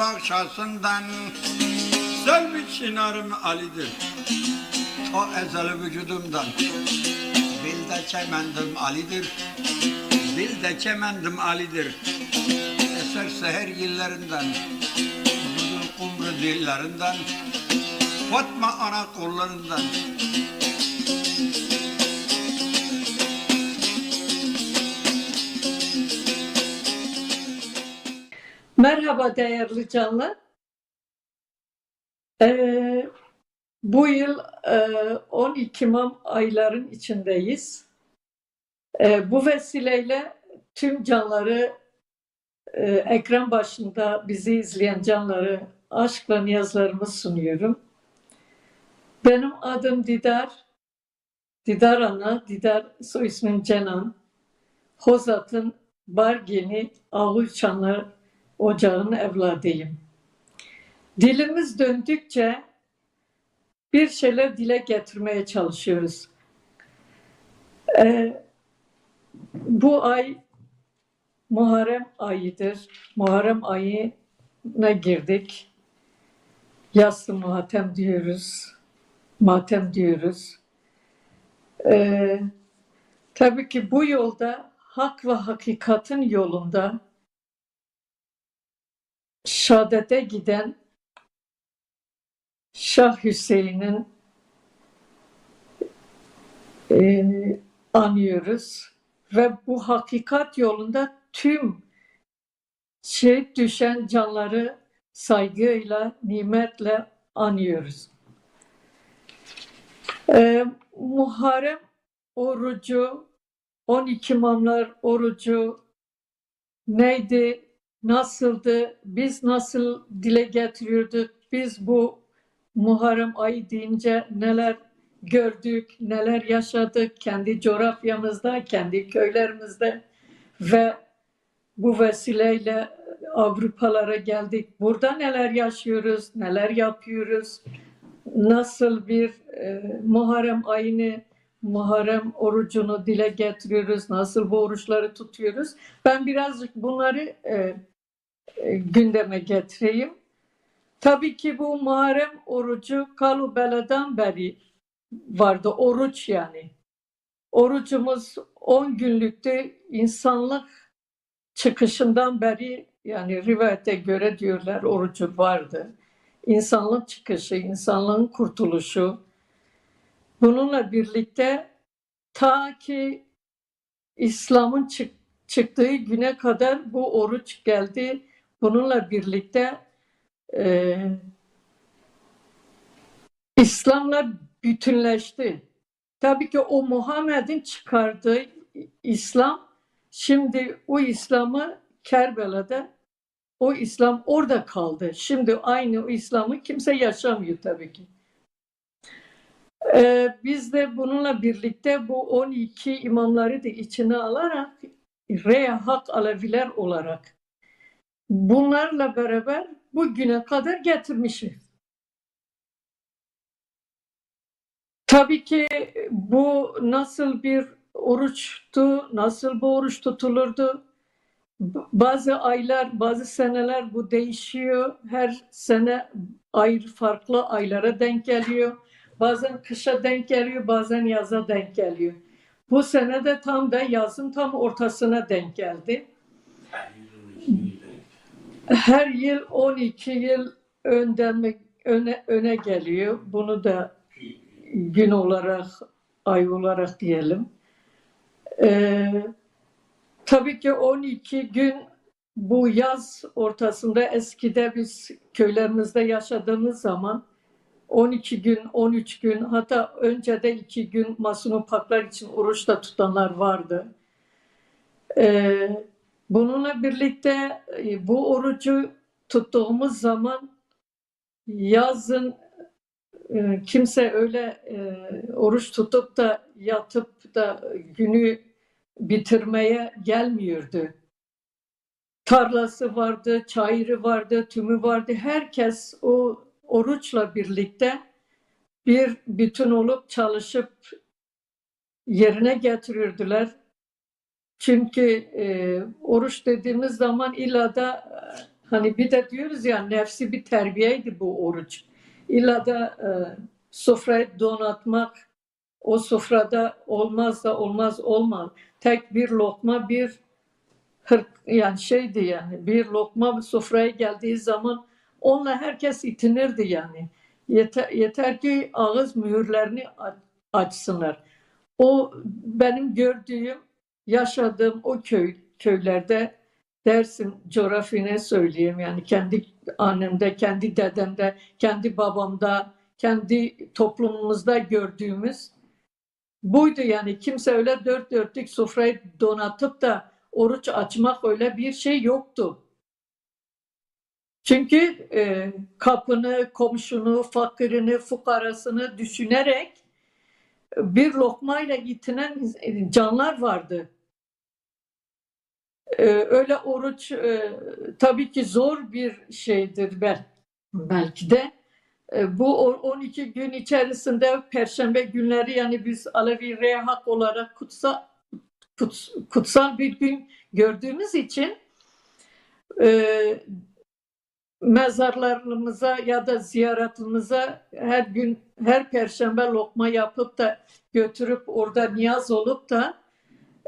bahçesinden Selvi çınarım Ali'dir. O ezeli vücudumdan. Bil de çemendim Ali'dir. Bil de çemendim Ali'dir. Eser seher yillerinden Uzun kumru dillerinden. Fatma ana kollarından Merhaba değerli canlar. Ee, bu yıl e, 12 Mam ayların içindeyiz. Ee, bu vesileyle tüm canları e, ekran başında bizi izleyen canları aşkla niyazlarımı sunuyorum. Benim adım Didar. Didar Ana, Didar soy ismim Cenan. Hozat'ın Bargeni Ağuçanlar ocağın evladıyım. Dilimiz döndükçe bir şeyler dile getirmeye çalışıyoruz. Ee, bu ay Muharrem ayıdır. Muharrem ayına girdik. Yaslı matem diyoruz. Matem diyoruz. Ee, tabii ki bu yolda hak ve hakikatin yolunda şehadete giden Şah Hüseyin'in e, anıyoruz ve bu hakikat yolunda tüm şehit düşen canları saygıyla, nimetle anıyoruz. E, Muharrem orucu, 12 imamlar orucu neydi, nasıldı, biz nasıl dile getiriyorduk, biz bu Muharrem ayı deyince neler gördük, neler yaşadık? Kendi coğrafyamızda, kendi köylerimizde. Ve bu vesileyle Avrupalara geldik. Burada neler yaşıyoruz, neler yapıyoruz, nasıl bir e, Muharrem ayını, Muharrem orucunu dile getiriyoruz, nasıl bu oruçları tutuyoruz. Ben birazcık bunları e, gündeme getireyim. Tabii ki bu Muharrem orucu Kalubela'dan beri vardı. Oruç yani. Orucumuz 10 günlüktü. İnsanlık çıkışından beri yani rivayete göre diyorlar orucu vardı. İnsanlık çıkışı, insanlığın kurtuluşu. Bununla birlikte ta ki İslam'ın çık çıktığı güne kadar bu oruç geldi. Bununla birlikte e, İslam'la bütünleşti. Tabii ki o Muhammed'in çıkardığı İslam şimdi o İslam'ı Kerbela'da o İslam orada kaldı. Şimdi aynı o İslam'ı kimse yaşamıyor tabii ki. Ee, biz de bununla birlikte bu 12 imamları da içine alarak Reya Hak Aleviler olarak bunlarla beraber bugüne kadar getirmişiz. Tabii ki bu nasıl bir oruçtu, nasıl bu oruç tutulurdu? Bazı aylar, bazı seneler bu değişiyor. Her sene ayrı farklı aylara denk geliyor. Bazen kışa denk geliyor, bazen yaza denk geliyor. Bu sene de tam da yazın tam ortasına denk geldi. Her yıl 12 yıl önden öne, öne geliyor. Bunu da gün olarak, ay olarak diyelim. Ee, tabii ki 12 gün bu yaz ortasında eskide biz köylerimizde yaşadığımız zaman 12 gün, 13 gün hatta önce de 2 gün masum paklar için oruç tutanlar vardı. Ee, bununla birlikte e, bu orucu tuttuğumuz zaman yazın e, kimse öyle e, oruç tutup da yatıp da günü bitirmeye gelmiyordu. Tarlası vardı, çayırı vardı, tümü vardı. Herkes o oruçla birlikte bir bütün olup çalışıp yerine getiriyordular. Çünkü e, oruç dediğimiz zaman illa da hani bir de diyoruz ya nefsi bir terbiyeydi bu oruç. İlla da e, sofrayı donatmak, o sofrada olmaz da olmaz olmaz. Tek bir lokma bir hırk, yani şeydi yani bir lokma sofraya geldiği zaman onunla herkes itinirdi yani. Yeter, yeter ki ağız mühürlerini açsınlar. O benim gördüğüm, yaşadığım o köy köylerde dersin coğrafyine söyleyeyim yani kendi annemde, kendi dedemde, kendi babamda, kendi toplumumuzda gördüğümüz buydu yani kimse öyle dört dörtlük sofrayı donatıp da oruç açmak öyle bir şey yoktu. Çünkü e, kapını, komşunu, fakirini, fukarasını düşünerek bir lokmayla yitinen canlar vardı. E, öyle oruç e, tabii ki zor bir şeydir bel- belki de. E, bu o- 12 gün içerisinde Perşembe günleri yani biz Alevi Rehak olarak kutsal, kuts- kutsal bir gün gördüğümüz için e, mezarlarımıza ya da ziyaretimize her gün her perşembe lokma yapıp da götürüp orada niyaz olup da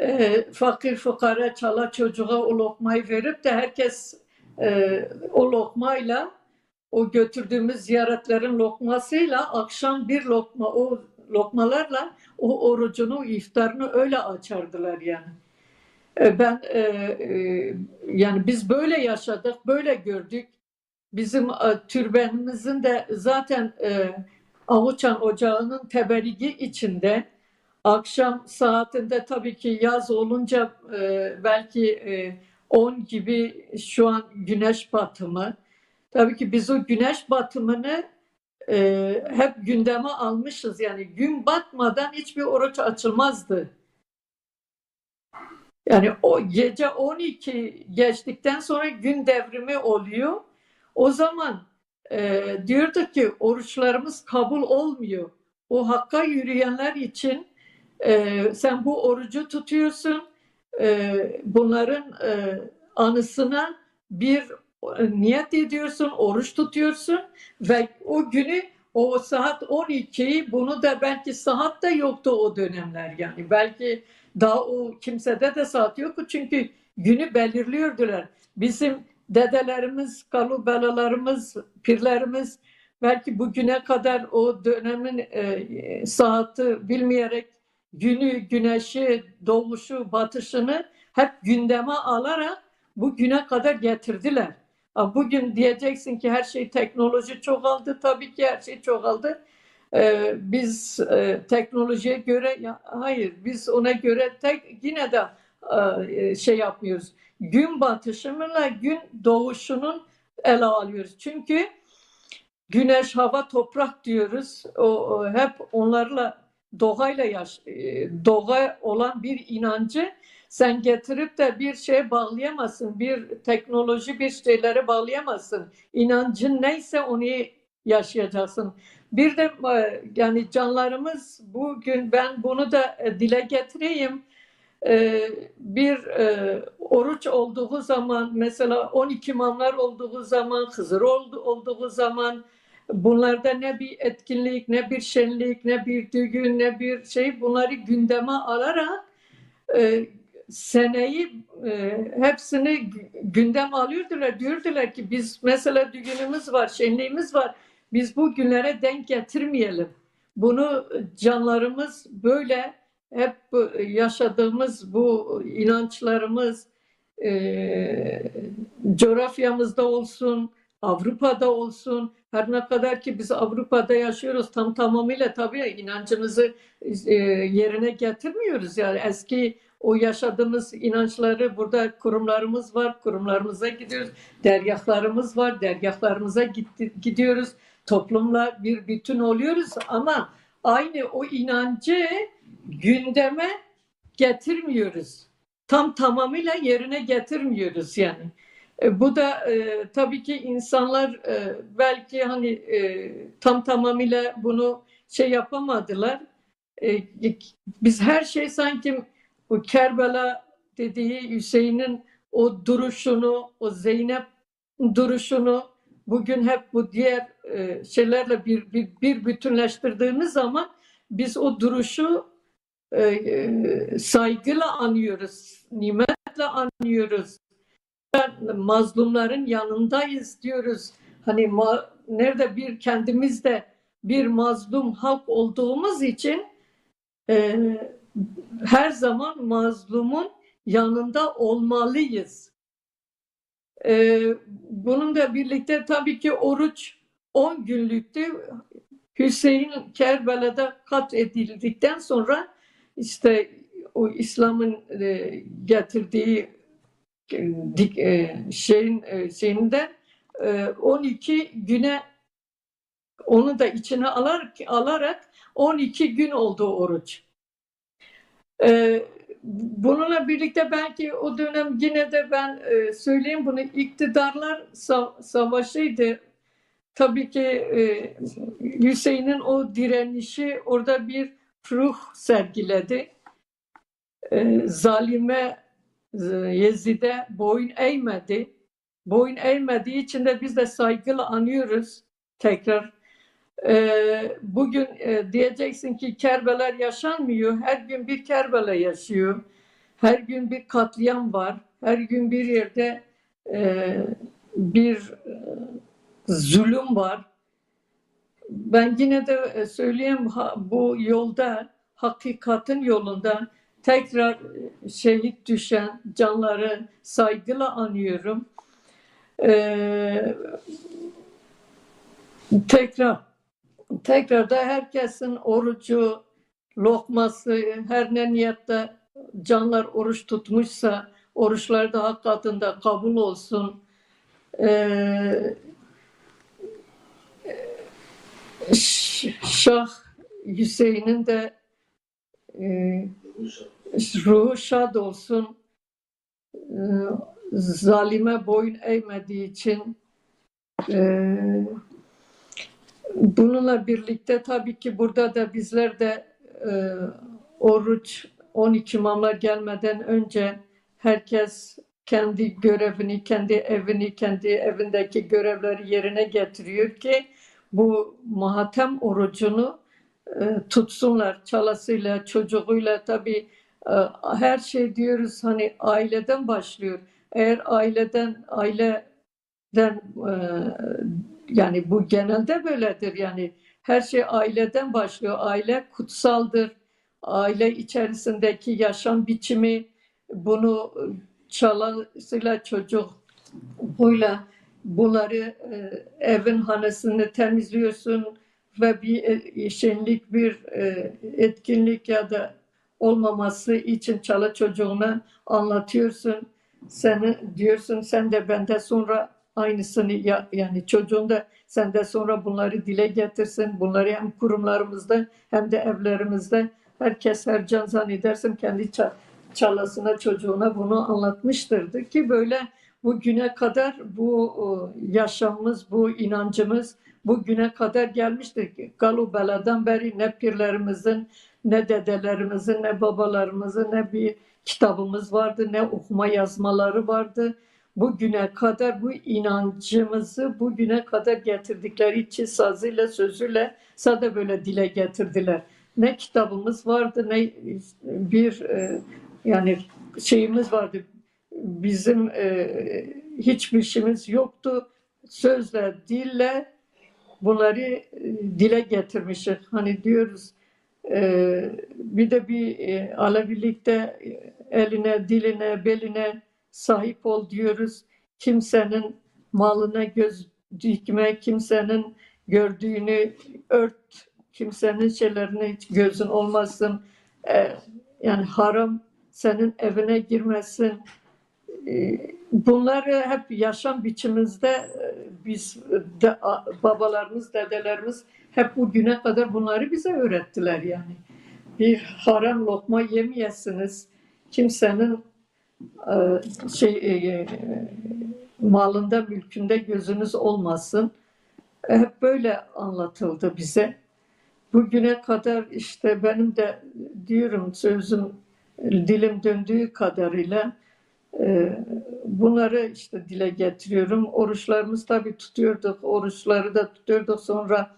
e, fakir fukara çala çocuğa o lokmayı verip de herkes e, o lokmayla o götürdüğümüz ziyaretlerin lokmasıyla akşam bir lokma o lokmalarla o orucunu iftarını öyle açardılar yani. E, Ben e, e, yani biz böyle yaşadık, böyle gördük. Bizim e, türbenimizin de zaten e, Avuçan Ocağı'nın teberigi içinde akşam saatinde tabii ki yaz olunca e, belki e, 10 gibi şu an güneş batımı. Tabii ki biz o güneş batımını e, hep gündeme almışız. Yani gün batmadan hiçbir oruç açılmazdı. Yani o gece 12 geçtikten sonra gün devrimi oluyor. O zaman e, diyorduk ki oruçlarımız kabul olmuyor. O hakka yürüyenler için e, sen bu orucu tutuyorsun. E, bunların e, anısına bir e, niyet ediyorsun, oruç tutuyorsun ve o günü o saat 12'yi bunu da belki saat de yoktu o dönemler yani. Belki daha o kimsede de saat yoktu çünkü günü belirliyordular. Bizim dedelerimiz, kalubelalarımız, pirlerimiz belki bugüne kadar o dönemin e, saati bilmeyerek günü, güneşi, doğuşu, batışını hep gündeme alarak bugüne kadar getirdiler. Bugün diyeceksin ki her şey teknoloji çoğaldı. Tabii ki her şey çoğaldı. Ee, biz e, teknolojiye göre ya, hayır biz ona göre tek yine de e, şey yapmıyoruz. Gün batışıyla gün doğuşunun ele alıyoruz. Çünkü güneş, hava, toprak diyoruz. O, o hep onlarla doğayla yaş, e, doğa olan bir inancı sen getirip de bir şeye bağlayamazsın. Bir teknoloji bir şeylere bağlayamazsın. İnancın neyse onu yaşayacaksın. Bir de e, yani canlarımız bugün ben bunu da e, dile getireyim. Bir oruç olduğu zaman mesela 12 imamlar olduğu zaman, Hızır oldu, olduğu zaman bunlarda ne bir etkinlik, ne bir şenlik, ne bir düğün, ne bir şey bunları gündeme alarak e, seneyi e, hepsini gü- gündem alıyordular. Diyordular ki biz mesela düğünümüz var, şenliğimiz var. Biz bu günlere denk getirmeyelim. Bunu canlarımız böyle hep yaşadığımız bu inançlarımız e, coğrafyamızda olsun, Avrupa'da olsun, her ne kadar ki biz Avrupa'da yaşıyoruz tam tamamıyla tabii inancımızı e, yerine getirmiyoruz. Yani eski o yaşadığımız inançları burada kurumlarımız var, kurumlarımıza gidiyoruz. Dergahlarımız var, dergahlarımıza gidiyoruz. Toplumla bir bütün oluyoruz ama aynı o inancı gündeme getirmiyoruz. Tam tamamıyla yerine getirmiyoruz yani. E, bu da e, tabii ki insanlar e, belki hani e, tam tamamıyla bunu şey yapamadılar. E, biz her şey sanki bu Kerbela dediği Hüseyin'in o duruşunu, o Zeynep duruşunu bugün hep bu diğer e, şeylerle bir, bir, bir bütünleştirdiğimiz zaman biz o duruşu e, e, saygıyla anıyoruz, nimetle anıyoruz. Mazlumların yanındayız diyoruz. Hani ma- nerede bir kendimiz de bir mazlum halk olduğumuz için e, her zaman mazlumun yanında olmalıyız. E, bununla birlikte tabii ki oruç 10 günlüktü. Hüseyin Kerbela'da kat edildikten sonra işte o İslam'ın e, getirdiği dik- e, şeyin e, şeyinde e, 12 güne onu da içine alarak, alarak 12 gün oldu oruç. E, bununla birlikte belki o dönem yine de ben e, söyleyeyim bunu iktidarlar sa- savaşıydı. Tabii ki e, Hüseyin'in o direnişi orada bir ruh sergiledi. E, zalime e, Yezid'e boyun eğmedi. Boyun eğmediği için de biz de saygıyla anıyoruz tekrar. E, bugün e, diyeceksin ki Kerbeler yaşanmıyor. Her gün bir Kerbela yaşıyor. Her gün bir katliam var. Her gün bir yerde e, bir zulüm var. Ben yine de söyleyeyim bu yolda, hakikatin yolunda tekrar e, şehit düşen canları saygıyla anıyorum. Ee, tekrar, tekrar da herkesin orucu, lokması, her ne niyette canlar oruç tutmuşsa oruçlar da hak katında kabul olsun. Ş- Şah Hüseyin'in de e, ruhu şad olsun. E, zalime boyun eğmediği için e, bununla birlikte tabii ki burada da bizler de e, oruç 12 imamlar gelmeden önce herkes kendi görevini, kendi evini, kendi evindeki görevleri yerine getiriyor ki bu mahatem orucunu tutsunlar çalasıyla, çocuğuyla tabii e, her şey diyoruz hani aileden başlıyor. Eğer aileden aileden e, yani bu genelde böyledir yani her şey aileden başlıyor. Aile kutsaldır. Aile içerisindeki yaşam biçimi bunu e, çalasıyla çocuğuyla bunları e, evin hanesini temizliyorsun ve bir e, şenlik bir e, etkinlik ya da olmaması için çala çocuğuna anlatıyorsun. Seni diyorsun sen de bende sonra aynısını ya, yani çocuğun da sende sonra bunları dile getirsin. Bunları hem kurumlarımızda hem de evlerimizde herkes her can zannedersin kendi ça- çalasına çocuğuna bunu anlatmıştırdı ki böyle bugüne kadar bu o, yaşamımız, bu inancımız bugüne kadar gelmiştir ki Galubela'dan beri ne pirlerimizin, ne dedelerimizin, ne babalarımızın ne bir kitabımız vardı, ne okuma yazmaları vardı. Bugüne kadar bu inancımızı bugüne kadar getirdikleri için sazıyla, sözüyle sadece böyle dile getirdiler. Ne kitabımız vardı, ne bir e, yani şeyimiz vardı, bizim e, hiçbir şeyimiz yoktu. Sözle, dille bunları e, dile getirmişiz. Hani diyoruz e, bir de bir e, Alevilikte e, eline, diline, beline sahip ol diyoruz. Kimsenin malına göz dikme, kimsenin gördüğünü ört, kimsenin şeylerine hiç gözün olmasın. E, yani haram senin evine girmesin. E, Bunları hep yaşam biçimimizde e, biz de, babalarımız, dedelerimiz hep bugüne kadar bunları bize öğrettiler yani. Bir haram lokma yemeyesiniz. Kimsenin e, şey e, malında, mülkünde gözünüz olmasın. Hep böyle anlatıldı bize. Bugüne kadar işte benim de diyorum sözüm dilim döndüğü kadarıyla Ee, bunları işte dile getiriyorum. Oruçlarımız tabii tutuyorduk. Oruçları da tutuyorduk. Sonra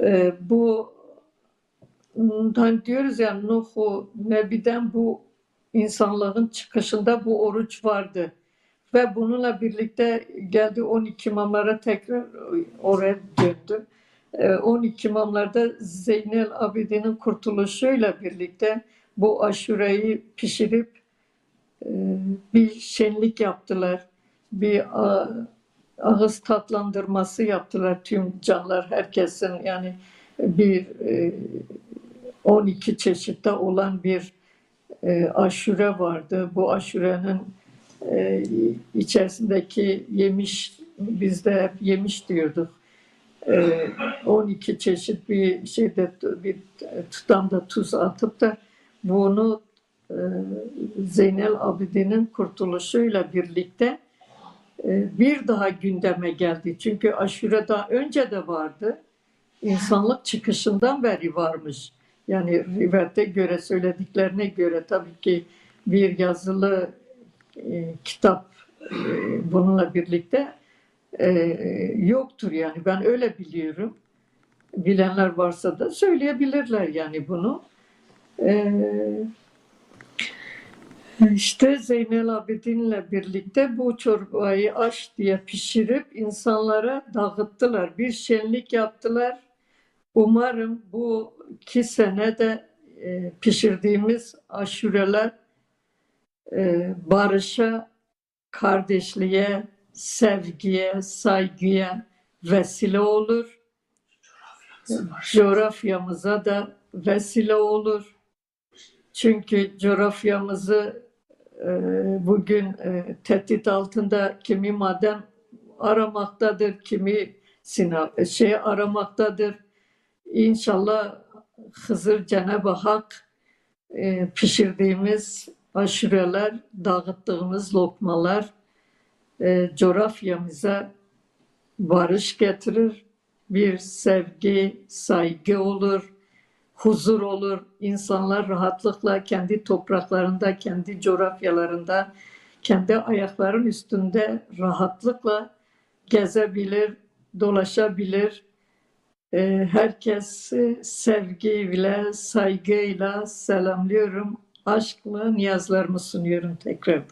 e, bu hani diyoruz ya Nuh'u Nebi'den bu insanlığın çıkışında bu oruç vardı. Ve bununla birlikte geldi 12 imamlara tekrar oraya döndü. Ee, 12 imamlarda Zeynel Abidin'in kurtuluşuyla birlikte bu aşureyi pişirip bir şenlik yaptılar. Bir a- ağız tatlandırması yaptılar tüm canlar herkesin yani bir e, 12 çeşitte olan bir e, aşure vardı. Bu aşurenin e, içerisindeki yemiş biz de hep yemiş diyorduk. E, 12 çeşit bir şeyde bir tutamda tuz atıp da bunu e, Zeynel Abidin'in kurtuluşuyla birlikte e, bir daha gündeme geldi. Çünkü aşure daha önce de vardı. İnsanlık çıkışından beri varmış. Yani rivayete göre söylediklerine göre tabii ki bir yazılı e, kitap e, bununla birlikte e, yoktur yani ben öyle biliyorum. Bilenler varsa da söyleyebilirler yani bunu. E, işte Zeynel Abidin'le birlikte bu çorbayı aş diye pişirip insanlara dağıttılar. Bir şenlik yaptılar. Umarım bu iki sene de e, pişirdiğimiz aşureler e, barışa, kardeşliğe, sevgiye, saygıya vesile olur. Coğrafyamıza da vesile olur. Çünkü coğrafyamızı bugün e, tehdit altında kimi maden aramaktadır, kimi sina şey aramaktadır. İnşallah Hızır Cenab-ı Hak e, pişirdiğimiz aşureler, dağıttığımız lokmalar e, coğrafyamıza barış getirir. Bir sevgi, saygı olur, huzur olur. İnsanlar rahatlıkla kendi topraklarında, kendi coğrafyalarında, kendi ayakların üstünde rahatlıkla gezebilir, dolaşabilir. Ee, Herkesi sevgiyle, saygıyla selamlıyorum. Aşkla niyazlarımı sunuyorum tekrar.